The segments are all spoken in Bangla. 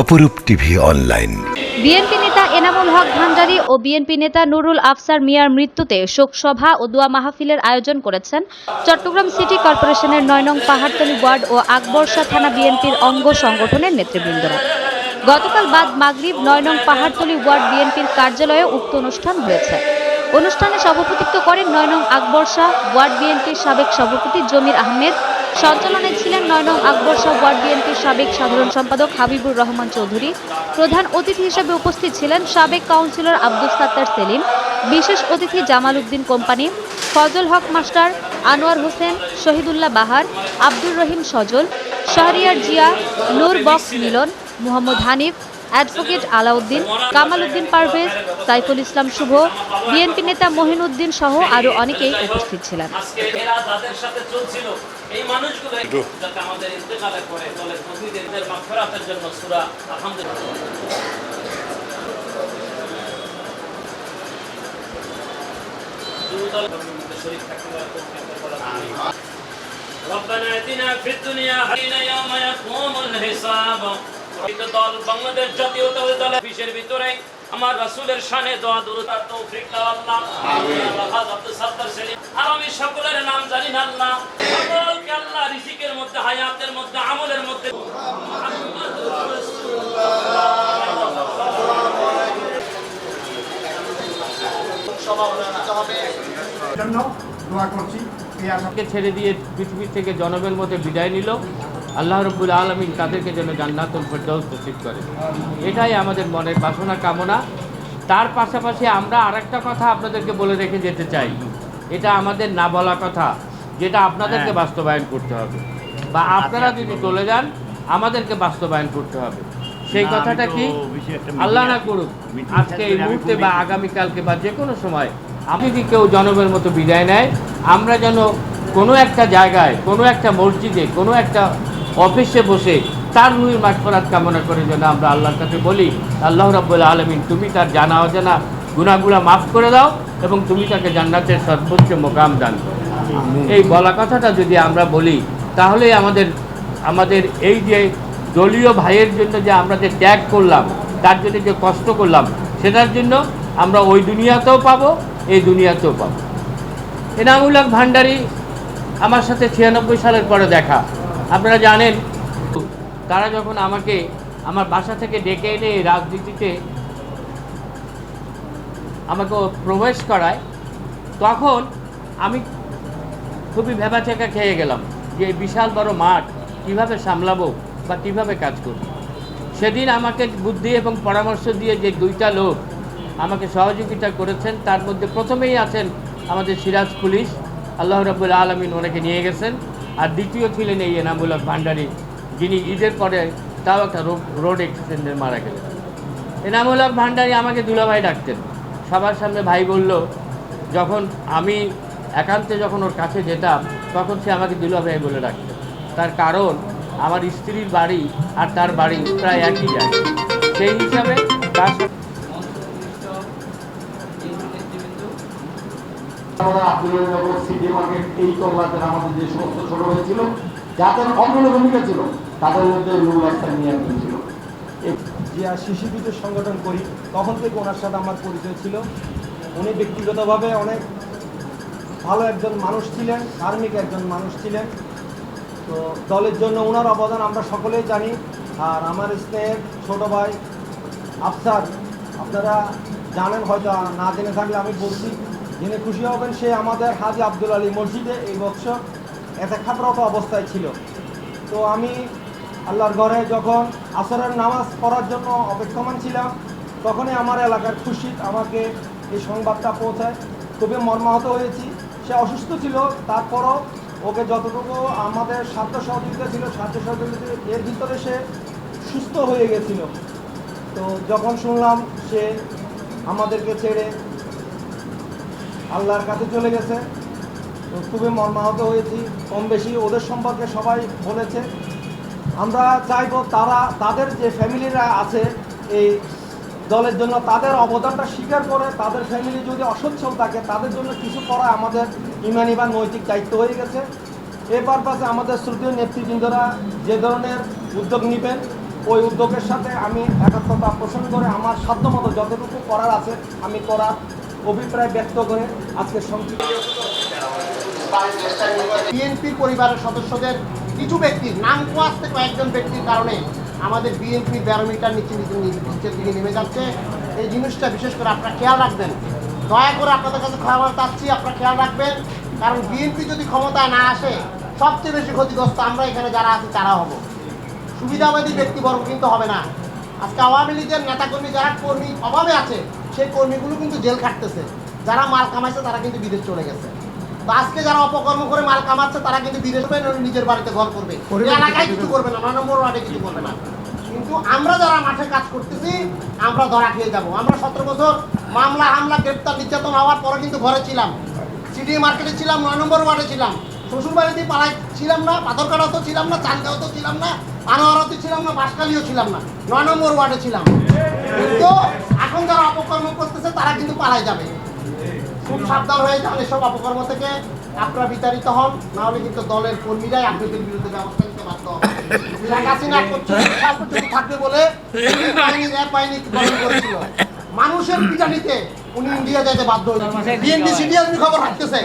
অপরূপ টিভি অনলাইন। বিএনপি নেতা এনামুল হক ভান্ডারী ও বিএনপি নেতা নুরুল আফসার মিয়ার মৃত্যুতে শোকসভা ও দোয়া মাহফিলের আয়োজন করেছেন চট্টগ্রাম সিটি কর্পোরেশনের নয় নং পাহাড়তলী ওয়ার্ড ও আকবরশা থানা বিএনপির অঙ্গ সংগঠনের নেতৃবৃন্দরা। গতকাল বাদ মাগরিব নয় নং পাহাড়তলী ওয়ার্ড বিএনপির কার্যালয়ে উক্ত অনুষ্ঠান হয়েছে। অনুষ্ঠানে সভাপতিত্ব করেন নয় নং আকবর শাহ ওয়ার্ড বিএনপির সাবেক সভাপতি জমির আহমেদ সঞ্চালনে ছিলেন নয় নং আকবর শাহ ওয়ার্ড বিএনপির সাবেক সাধারণ সম্পাদক হাবিবুর রহমান চৌধুরী। প্রধান অতিথি হিসেবে উপস্থিত ছিলেন সাবেক কাউন্সিলর আব্দুল সাত্তার সেলিম, বিশেষ অতিথি Jamal Uddin company, Fazal Haque master, Anwar Hossain, Shahidullah Bahar, Abdur Rahim Sajal, Shahriar Zia, Nur Bux Milon, Mohammad Hanif, advocate Alauddin, Kamal Uddin Parvez, Saiful Islam Shuvo, BNP নেতা মহিনুদ্দিন সহ আরও অনেকেই উপস্থিত ছিলেন। আজকে এরা যাদের সাথে চলছিল এই মানুষগুলো যাতে আমাদের ইন্তেকালে করে দলের প্রতিনিধিদের মাগফিরাতের জন্য সূরা আলহামদুলিল্লাহ দুদল মধ্যে শরীক থাকতে পারে তৌফিক বলা আমিন ربنا اتنا في الدنيا حسنه يوم يقوم الحساب প্রকৃত দল বাংলাদেশ জাতীয়তাবাদী দলের অফিসের ভিতরে আমার রাসূলের শানে দোয়া দুরূদ আর তৌফিক দাও আল্লাহ আমিন আল্লাহ আব্দুল সাত্তার সেলিম আর আমি সকলের নাম জানি না আল্লাহ জন্য দোয়া করছি এই আশা কে ছেড়ে দিয়ে পৃথিবী থেকে জনমের মধ্যে বিদায় নিল। আল্লাহ রব্বুল আলমিন তাদেরকে যেন জান্নাতুল ফেরদাউস নসিব করে। এটাই আমাদের মনের বাসনা কামনা। তার পাশাপাশি আমরা আরেকটা কথা আপনাদেরকে বলে রেখে যেতে চাই। এটা আমাদের না বলা কথা যেটা আপনাদেরকে বাস্তবায়ন করতে হবে। বা আপনারা যদি চলে যান আমাদেরকে বাস্তবায়ন করতে হবে। সেই কথাটা কি? আল্লাহ না করুক আজকে এই মুহূর্তে বা আগামীকালকে বা যে কোনো সময় আমি যদি কেউ জনমের মতো বিদায় নেয়? আমরা যেন কোনো একটা জায়গায় কোনো একটা মসজিদে কোনো একটা অফিসে বসে তার রুহির মাঠফরাত কামনা করে যেন আমরা আল্লাহর কাছে বলি আল্লাহ রাব্বুল আলমিন তুমি তার জানা অজানা গুণাগুলা মাফ করে দাও এবং তুমি তাকে জান্নাতের সর্বোচ্চ মোকাম দান করো। এই বলা কথাটা যদি আমরা বলি তাহলেই আমাদের আমাদের এই যে দলীয় ভাইয়ের জন্য যে আমরা যে ত্যাগ করলাম, তার জন্য যে কষ্ট করলাম, সেটার জন্য আমরা ওই দুনিয়াতেও পাবো, এই দুনিয়াতেও পাবো। এনামুল ভান্ডারী আমার সাথে ছিয়ানব্বই সালের পরে দেখা। আপনারা জানেন, তারা যখন আমাকে আমার বাসা থেকে ডেকে এনে রাজনীতিতে আমাকে প্রবেশ করায়, তখন আমি খুবই ভেবাচেকা খেয়ে গেলাম যে বিশাল বড় মাঠ কীভাবে সামলাবো বা কীভাবে কাজ করব? সেদিন আমাকে বুদ্ধি এবং পরামর্শ দিয়ে যে দুইটা লোক আমাকে সহযোগিতা করেছেন, তার মধ্যে প্রথমেই আছেন আমাদের সিরাজ পুলিশ, আল্লাহ রাবুল আলমিন ওনাকে নিয়ে গেছেন। আর দ্বিতীয় ছিলেন এই এনামুল ভান্ডারী, যিনি ঈদের পরে তাও একটা রোড অ্যাক্সিডেন্টে মারা গেলেন। এনামুল হক ভান্ডারী আমাকে দুলাভাই ডাকতেন। সবার সামনে ভাই বলল, যখন আমি একান্তে যখন ওর কাছে যেতাম, তখন সে আমাকে দুলাভাই বলে ডাকতেন। তার কারণ আমার স্ত্রীর বাড়ি আর তার বাড়ি প্রায় একই জায়গায় সেই হিসাবে তার সাথে আমরা আব্দুল সিটি মার্কেট এই কল্যাণের আমাদের যে সমস্ত ছোট হয়েছিল যাদের অগ্রণী ভূমিকা ছিল তাদের মধ্যে নিয়ে ছিল। যে শিশু বিদ্যুৎ সংগঠন করি তখন থেকে ওনার সাথে আমার পরিচয় ছিল। উনি ব্যক্তিগতভাবে অনেক ভালো একজন মানুষ ছিলেন ধার্মিক একজন মানুষ ছিলেন। তো দলের জন্য ওনার অবদান আমরা সকলেই জানি। আর আমার স্নেহের ছোট ভাই আফসার, আপনারা জানেন হয়তো না জেনে থাকলে আমি বলছি জেনে খুশি হবেন সে আমাদের হাজি আব্দুল আলী মসজিদে এই বছর এতে খাতরত অবস্থায় ছিল। তো আমি আল্লাহর ঘরে যখন আসরের নামাজ পড়ার জন্য অপেক্ষমান ছিলাম, তখনই আমার এলাকার খুশি আমাকে এই সংবাদটা পৌঁছায়। খুবই মর্মাহত হয়েছি। সে অসুস্থ ছিল, তারপরও ওকে যতটুকু আমাদের সাধ্য সহযোগিতা ছিল সাধ্য সহযোগিতা এর ভিতরে সে সুস্থ হয়ে গেছিল। তো যখন শুনলাম সে আমাদেরকে ছেড়ে আল্লাহর কাছে চলে গেছে, তো খুবই মর্মাহত হয়েছি। কম বেশি ওদের সম্পর্কে সবাই বলেছে। আমরা চাইব তারা, তাদের যে ফ্যামিলিরা আছে, এই দলের জন্য তাদের অবদানটা স্বীকার করে, তাদের ফ্যামিলি যদি অসচ্ছল থাকে, তাদের জন্য কিছু করা আমাদের ইমানি বা নৈতিক দায়িত্ব হয়ে গেছে। এ পারপাসে আমাদের শ্রুতীয় নেতৃবৃন্দরা যে ধরনের উদ্যোগ নেবেন, ওই উদ্যোগের সাথে আমি একাত্মতা পোষণ করে আমার সাধ্যমতো যতটুকু করার আছে, আমি করার অভিপ্রায় ব্যক্ত করে আজকে সংক্ষিপ্ত বিএনপির পরিবারের সদস্যদের কিছু ব্যক্তির নাম কোয়াশতে কয়েকজন ব্যক্তির কারণে আমাদের বিএনপি ব্যারোমিটার নিচে নিচে নিচের দিকে নেমে যাচ্ছে। এই জিনিসটা বিশেষ করে আপনারা খেয়াল রাখবেন। দয়া করে আপনাদের কাছে খাবার চাচ্ছি, আপনারা খেয়াল রাখবেন। কারণ বিএনপি যদি ক্ষমতায় না আসে, সবচেয়ে বেশি ক্ষতিগ্রস্ত আমরা এখানে যারা আছি, তারা হব। সুবিধাবাদী ব্যক্তিবর্গ কিন্তু হবে না। আজকে আওয়ামী লীগের নেতাকর্মী, যারা কর্মী অভাবে আছে, সেই কর্মীগুলো কিন্তু জেল খাটতেছে। যারা মাল কামাইছে, তারা কিন্তু বিদেশ চলে গেছে। আজকে যারা অপকর্ম করে মাল কামাচ্ছে তারা কিন্তু বিদেশ নিজের বাড়িতে ঘর করবে। এলাকায় কিছু করবে না নয় নম্বর ওয়ার্ডে কিছু করবে না। কিন্তু আমরা যারা মাঠে কাজ করতেছি আমরা ধরা খেয়ে যাব। আমরা সতেরো বছর মামলা হামলা গ্রেপ্তার নির্যাতন হওয়ার পরে কিন্তু ঘরে ছিলাম। সিটি মার্কেটে ছিলাম নয় নম্বর ওয়ার্ডে ছিলাম। শ্বশুর বাড়িতে পাড়াই ছিলাম না পাথরকাটাও তো ছিলাম না চানগাঁও তো ছিলাম না আনোয়ারাতে ছিলাম না বাঁশখালীও ছিলাম না নয় নম্বর ওয়ার্ডে ছিলাম। কিন্তু এখন যারা অপকর্ম করতেছে তারা কিন্তু পালাই যাবে। সাবধান হয়ে যান এসব অপকর্ম থেকে। আপনারা বিতাড়িত হন না হলে কিন্তু দলের কর্মীরাই আপনাদের বিরুদ্ধে ব্যবস্থা নিতে বাধ্য শেখ হাসিনা থাকবে বলে বাহিনী গঠন করেছিল। মানুষের পিটানিতে উনি ইন্ডিয়া যেতে বাধ্য হয়েছে বিএনপি সিডিএসবি খবর রাখতেছে।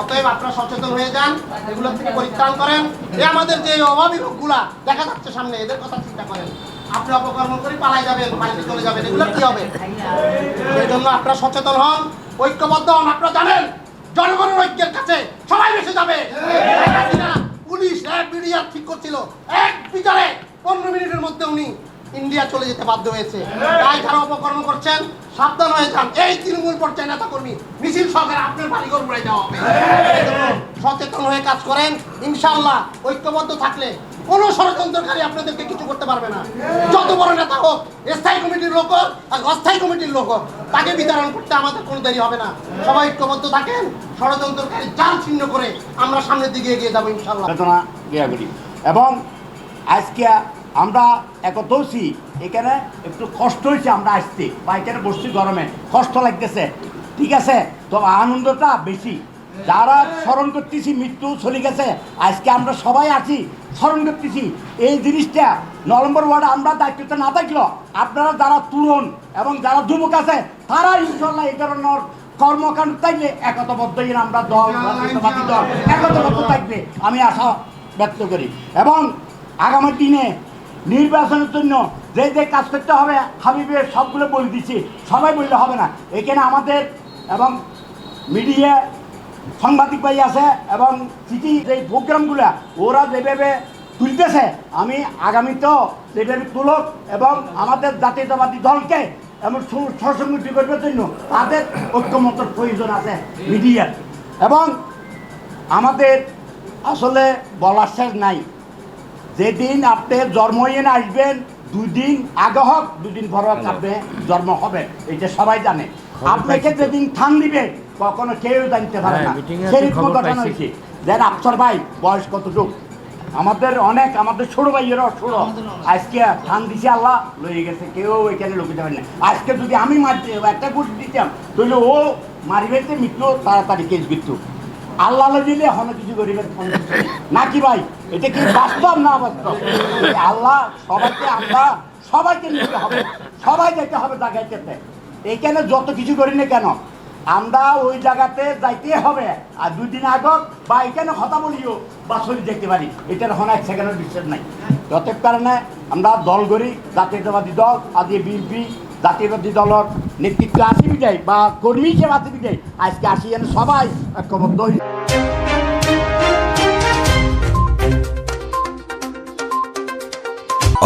অতএব আপনারা সচেতন হয়ে যান এগুলো থেকে পরিত্রাণ করেন। এ আমাদের যে অভাবী লোকগুলা দেখা যাচ্ছে সামনে, এদের কথা চিন্তা করেন। আপনি অপকর্ম করে পালাই যাবেন, বাড়িতে চলে যাবেন, এগুলো কি হবে? সেই জন্য আপনারা সচেতন হন। ঐক্যবদ্ধ হন, আপনারা জানেন? জনগণের ঐক্যের কাছে সবাই বেসে যাবে। পুলিশ র্যাব মিডিয়া ঠিক করছিল। এক বিচারে পনেরো মিনিটের মধ্যে উনি ইন্ডিয়া চলে যেতে বাধ্য হয়েছে। তাই যারা অপকর্ম করছেন, সাবধান হয়ে যান। এই তৃণমূল পর্যায়ে নেতা কর্মী মিছিল সহকারে আপনার বাড়িঘর উড়াই দেওয়া হবে। সচেতন হয়ে কাজ করেন। ইনশাল্লাহ ঐক্যবদ্ধ থাকলে কোনো ষড়যন্ত্রকারী আপনাদেরকে কিছু করতে পারবে না। যত বড় নেতা হোক, স্থায়ী কমিটির লোক হোক আর অস্থায়ী কমিটির লোক হোক তাকে বিতরণ করতে আমাদের কোনো দেরি হবে না। সবাই ঐক্যবদ্ধ থাকেন, ষড়যন্ত্রকারী জাল ছিন্ন করে আমরা সামনের দিকে এগিয়ে যাব ইনশাল্লাহ করি এবং আজকে আমরা একতৌছি এখানে একটু কষ্ট হয়েছে আমরা আসতে, বা এখানে বসছি গরমে, কষ্ট লাগতেছে, ঠিক আছে? তো আনন্দটা বেশি। যারা স্মরণ করতেছি, মৃত্যু চলে গেছে, আজকে আমরা সবাই আছি, স্মরণ করতেছি। এই জিনিসটা নভেম্বর ওয়ার্ডে আমরা দায়িত্বতে না থাকল আপনারা যারা তরুণ এবং যারা যুবক আছে, তারা ইনশাল্লাহ এই ধরনের কর্মকাণ্ড থাকলে একতাবদ্ধই আমরা দল দল একতাবদ্ধ থাকবে, আমি আশা ব্যক্ত করি। এবং আগামী দিনে নির্বাচনের জন্য যে যে কাজ করতে হবে, হাবিবের সবগুলো বলে দিচ্ছি, সবাই বললে হবে না। এখানে আমাদের এবং মিডিয়া সাংবাদিক ভাই আছে এবং সিটি যে প্রোগ্রামগুলো ওরা যেভাবে তুলতেছে আমি আগামীতেও যেভাবে তুলক এবং আমাদের জাতীয়তাবাদী দলকে এবং সু- সুসংগঠিত করবার জন্য তাদের ঐক্যমতর প্রয়োজন আছে মিডিয়ার। এবং আমাদের আসলে বলার শেষ নাই। যেদিন আপনি জন্ম এনে আসবেন দুই দিন আগে হোক দুদিন পর হোক আপনি জন্ম হবে এটা সবাই জানে। আপনাকে যেদিন থান দিবে কখনো কেউ জানতে পারে না। হ্যাঁ, meeting সেরকম ঘটনা হয়েছে দেন আফসর ভাই বয়স কতটুক? আমাদের অনেক আমাদের ছোট ভাইয়েরও ছোট। আজকে থান দিছে আল্লাহ লয়ে গেছে কেউ এখানে লুকিতে পারে না আজকে যদি আমি মারতে একটা গুট দিতাম তাহলে ও মারিবেতে মৃত্যু তাড়াতাড়ি কেস মৃত্যু আল্লাহ দিলে এখনও কিছু গরিবের না। নাকি ভাই? এটা কি বাস্তব না বাস্তব? আল্লাহ সবাইকে আমরা সবাইকে নিতে হবে। সবাই যেতে হবে জায়গাতে এইখানে যত কিছু করি না কেন? আমরা ওই জায়গাতে যাইতে হবে। আর দুই দিন আগ বা এখানে কথা বলিও বা দেখতে পারি। এটার এখন এক সেকেন্ডের বিশ্বাস নাই। যত কারণে আমরা দল করি, জাতীয়তাবাদী দল, আদি বিএনপি জাতীয়বাদী দলের নেতৃত্ব আসি বিদায় বা কর্মী হিসেবে আসি বিদায়। আজকে আসি যেন সবাই ঐক্যবদ্ধ হই।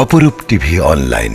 অপরূপ টিভি অনলাইন।